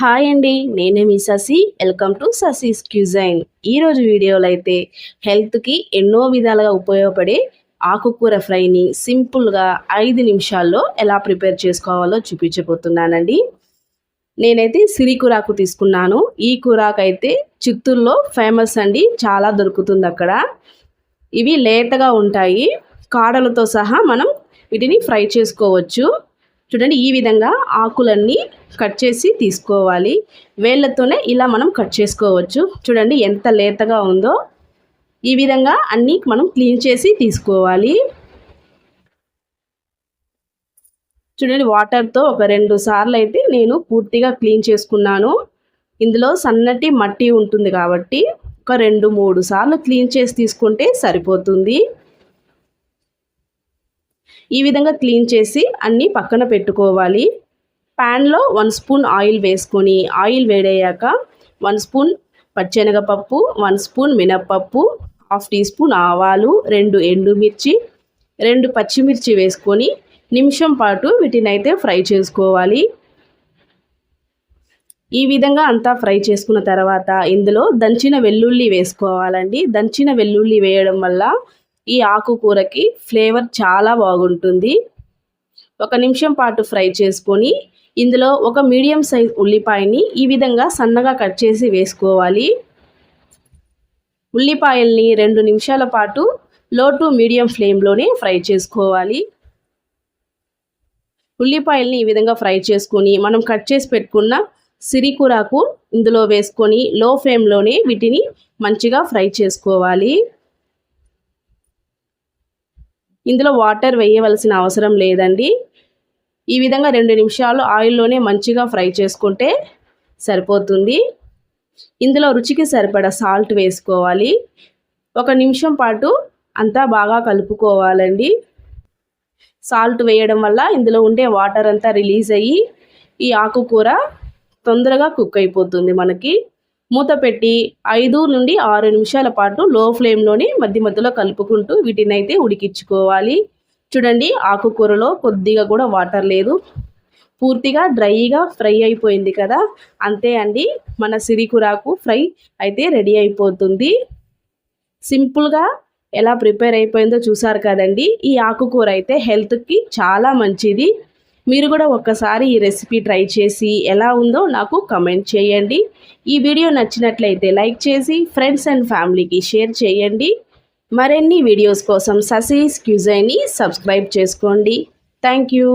Hi అండి నేనే మీ Sasi welcome to Sasi's cuisine ఈరోజు వీడియోలో అయితే హెల్త్కి ఎన్నో విధాలుగా ఉపయోగపడే ఆకుకూర ఫ్రైని సింపుల్గా ఐదు నిమిషాల్లో ఎలా ప్రిపేర్ చేసుకోవాలో చూపించబోతున్నానండి. నేనైతే సిరికూరాకు తీసుకున్నాను. ఈ కూరాకు అయితే చిత్తూరులో ఫేమస్ అండి చాలా దొరుకుతుంది అక్కడ. ఇవి లేతగా ఉంటాయి. కాడలతో సహా మనం వీటిని ఫ్రై చేసుకోవచ్చు. చూడండి ఈ విధంగా ఆకులన్నీ కట్ చేసి తీసుకోవాలి. వేళ్ళతోనే ఇలా మనం కట్ చేసుకోవచ్చు. చూడండి ఎంత లేతగా ఉందో. ఈ విధంగా అన్నీ మనం క్లీన్ చేసి తీసుకోవాలి. చూడండి వాటర్తో ఒక రెండు సార్లు అయితే నేను పూర్తిగా క్లీన్ చేసుకున్నాను. ఇందులో సన్నటి మట్టి ఉంటుంది కాబట్టి ఒక రెండు మూడు సార్లు క్లీన్ చేసి తీసుకుంటే సరిపోతుంది. ఈ విధంగా క్లీన్ చేసి అన్నీ పక్కన పెట్టుకోవాలి. ప్యాన్లో వన్ స్పూన్ ఆయిల్ వేసుకొని ఆయిల్ వేడయ్యాక వన్ స్పూన్ పచ్చెనగపప్పు వన్ స్పూన్ మినప్పప్పు హాఫ్ టీ స్పూన్ ఆవాలు రెండు ఎండుమిర్చి రెండు పచ్చిమిర్చి వేసుకొని నిమిషం పాటు వీటిని అయితే ఫ్రై చేసుకోవాలి. ఈ విధంగా అంతా ఫ్రై చేసుకున్న తర్వాత ఇందులో దంచిన వెల్లుల్లి వేసుకోవాలండి. దంచిన వెల్లుల్లి వేయడం వల్ల ఈ ఆకుకూరకి ఫ్లేవర్ చాలా బాగుంటుంది. ఒక నిమిషం పాటు ఫ్రై చేసుకొని ఇందులో ఒక మీడియం సైజ్ ఉల్లిపాయని ఈ విధంగా సన్నగా కట్ చేసి వేసుకోవాలి. ఉల్లిపాయల్ని రెండు నిమిషాల పాటు లో టు మీడియం ఫ్లేమ్లోనే ఫ్రై చేసుకోవాలి. ఉల్లిపాయల్ని ఈ విధంగా ఫ్రై చేసుకొని మనం కట్ చేసి పెట్టుకున్న సిరికూరాకు ఇందులో వేసుకొని లో ఫ్లేమ్లోనే వీటిని మంచిగా ఫ్రై చేసుకోవాలి. ఇందులో వాటర్ వేయవలసిన అవసరం లేదండి. ఈ విధంగా రెండు నిమిషాలు ఆయిల్లోనే మంచిగా ఫ్రై చేసుకుంటే సరిపోతుంది. ఇందులో రుచికి సరిపడా సాల్ట్ వేసుకోవాలి. ఒక నిమిషం పాటు అంతా బాగా కలుపుకోవాలండి. సాల్ట్ వేయడం వల్ల ఇందులో ఉండే వాటర్ అంతా రిలీజ్ అయ్యి ఈ ఆకుకూర తొందరగా కుక్ అయిపోతుంది మనకి. మూత పెట్టి ఐదు నుండి ఆరు నిమిషాల పాటు లో ఫ్లేమ్లోనే మధ్య మధ్యలో కలుపుకుంటూ వీటిని అయితే ఉడికించుకోవాలి. చూడండి ఆకుకూరలో కొద్దిగా కూడా వాటర్ లేదు. పూర్తిగా డ్రైగా ఫ్రై అయిపోయింది కదా. అంతే అండి మన సిరికురాకు ఫ్రై అయితే రెడీ అయిపోతుంది. సింపుల్గా ఎలా ప్రిపేర్ అయిపోయిందో చూసారు కదండి. ఈ ఆకుకూర అయితే హెల్త్కి చాలా మంచిది. మీరు కూడా ఒక్కసారి ఈ రెసిపీ ట్రై చేసి ఎలా ఉందో నాకు కమెంట్ చేయండి. ఈ వీడియో నచ్చినట్లయితే లైక్ చేసి ఫ్రెండ్స్ అండ్ ఫ్యామిలీకి షేర్ చేయండి. మరిన్ని వీడియోస్ కోసం ససీస్ క్యూజైని సబ్స్క్రైబ్ చేసుకోండి. Thank you